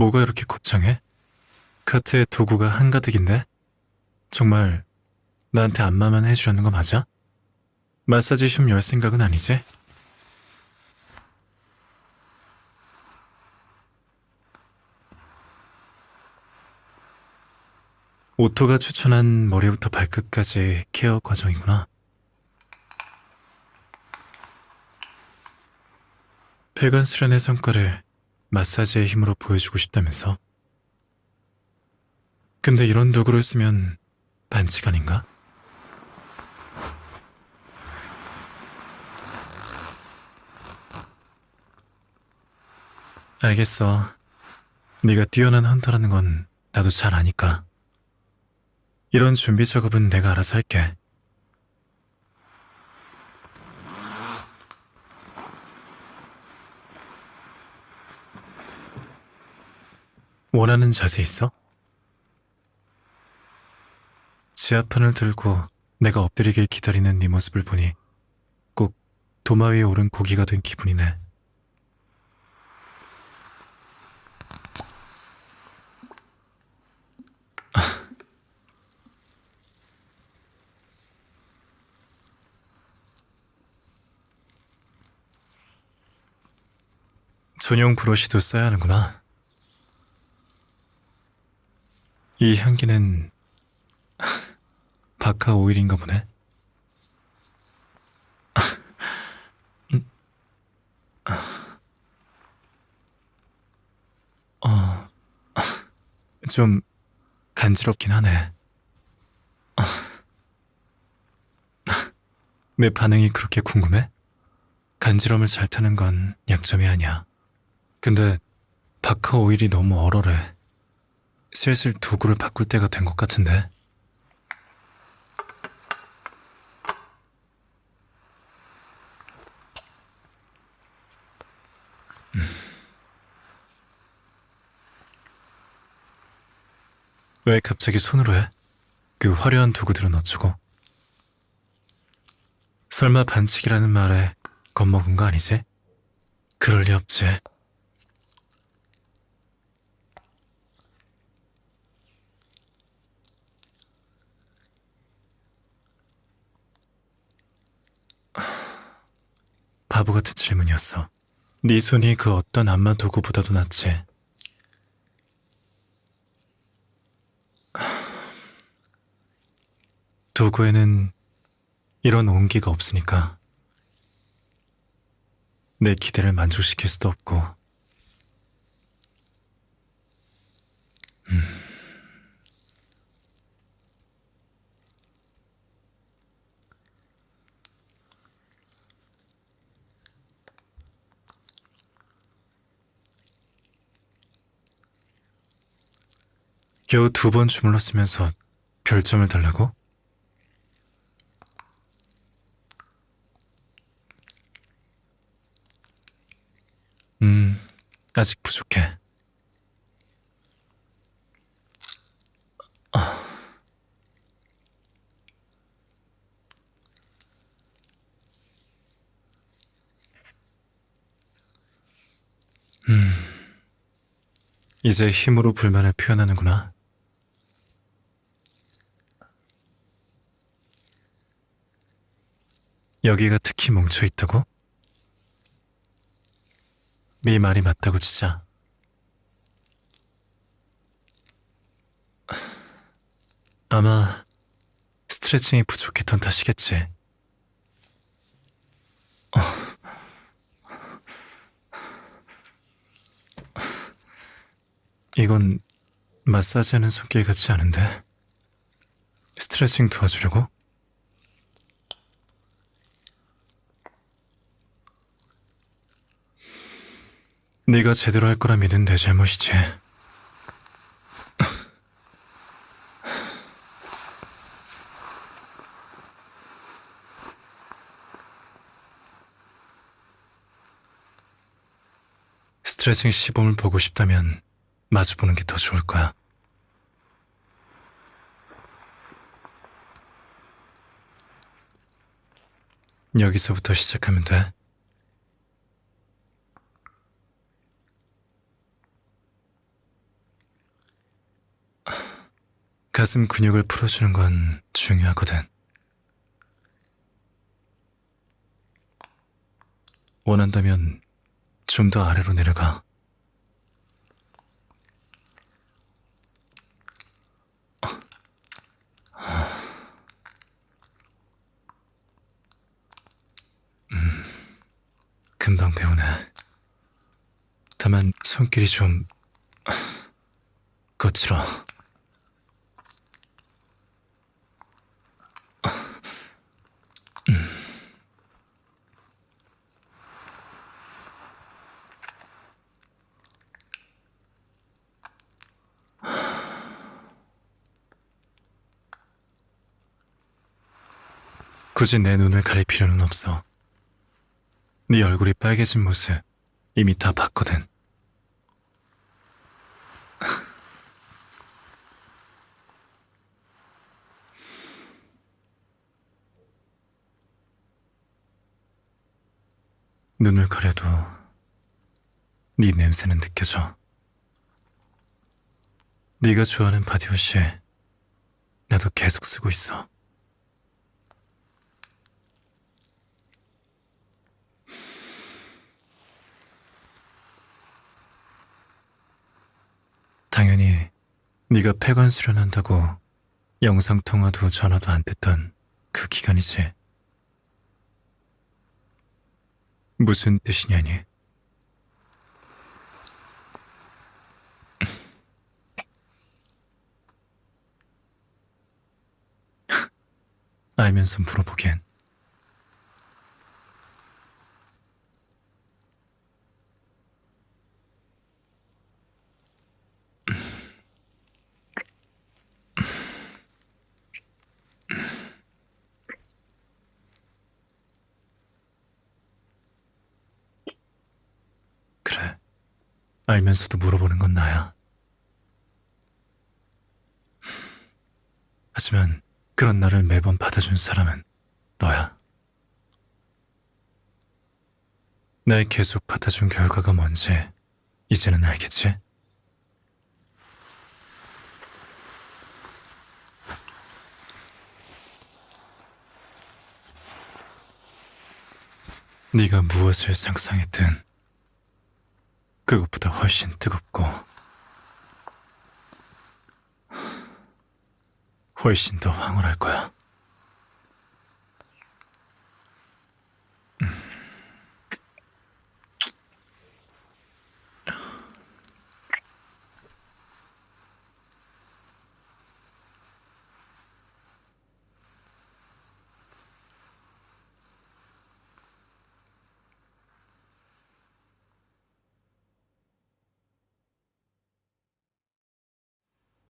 뭐가 이렇게 거창해? 카트에 도구가 한가득인데? 정말 나한테 안마만 해주려는 거 맞아? 마사지 춤열 생각은 아니지? 오토가 추천한 머리부터 발끝까지 케어 과정이구나. 폐관 수련의 성과를 마사지의 힘으로 보여주고 싶다면서? 근데 이런 도구를 쓰면 반칙 아닌가? 알겠어. 네가 뛰어난 헌터라는 건 나도 잘 아니까. 이런 준비 작업은 내가 알아서 할게. 원하는 자세 있어? 지하판을 들고 내가 엎드리길 기다리는 네 모습을 보니 꼭 도마 위에 오른 고기가 된 기분이네. 전용 브러쉬도 써야 하는구나. 이 향기는 바카 오일인가 보네. 음. 어, 좀 간지럽긴 하네. 내 반응이 그렇게 궁금해? 간지럼을 잘 타는 건 약점이 아니야. 근데 바카 오일이 너무 얼얼해. 슬슬 도구를 바꿀 때가 된 것 같은데. 음. 왜 갑자기 손으로 해? 그 화려한 도구들은 어쩌고? 설마 반칙이라는 말에 겁먹은 거 아니지? 그럴 리 없지. 바보 같은 질문이었어. 네 손이 그 어떤 안마 도구보다도 낫지. 도구에는 이런 온기가 없으니까 내 기대를 만족시킬 수도 없고 겨우 두 번 주물렀으면서 별점을 달라고? 음, 아직 부족해. 음, 이제 힘으로 불만을 표현하는구나. 여기가 특히 뭉쳐 있다고? 네 말이 맞다고 치자. 아마 스트레칭이 부족했던 탓이겠지. 이건 마사지하는 손길 같지 않은데? 스트레칭 도와주려고? 네가 제대로 할 거라 믿은 내 잘못이지. 스트레칭 시범을 보고 싶다면 마주보는 게 더 좋을 거야. 여기서부터 시작하면 돼. 가슴 근육을 풀어주는 건 중요하거든. 원한다면 좀 더 아래로 내려가. 음, 금방 배우네. 다만 손길이 좀 거칠어. 굳이 내 눈을 가릴 필요는 없어. 네 얼굴이 빨개진 모습 이미 다 봤거든. 눈을 가려도 네 냄새는 느껴져. 네가 좋아하는 바디워시 나도 계속 쓰고 있어. 당연히 네가 폐관 수련한다고 영상 통화도 전화도 안 됐던 그 기간이지. 무슨 뜻이냐니? 알면서 물어보기엔 그래. 알면서도 물어보는 건 나야. 하지만 그런 나를 매번 받아준 사람은 너야. 날 계속 받아준 결과가 뭔지 이제는 알겠지? 네가 무엇을 상상했든 그것보다 훨씬 뜨겁고 훨씬 더 황홀할 거야.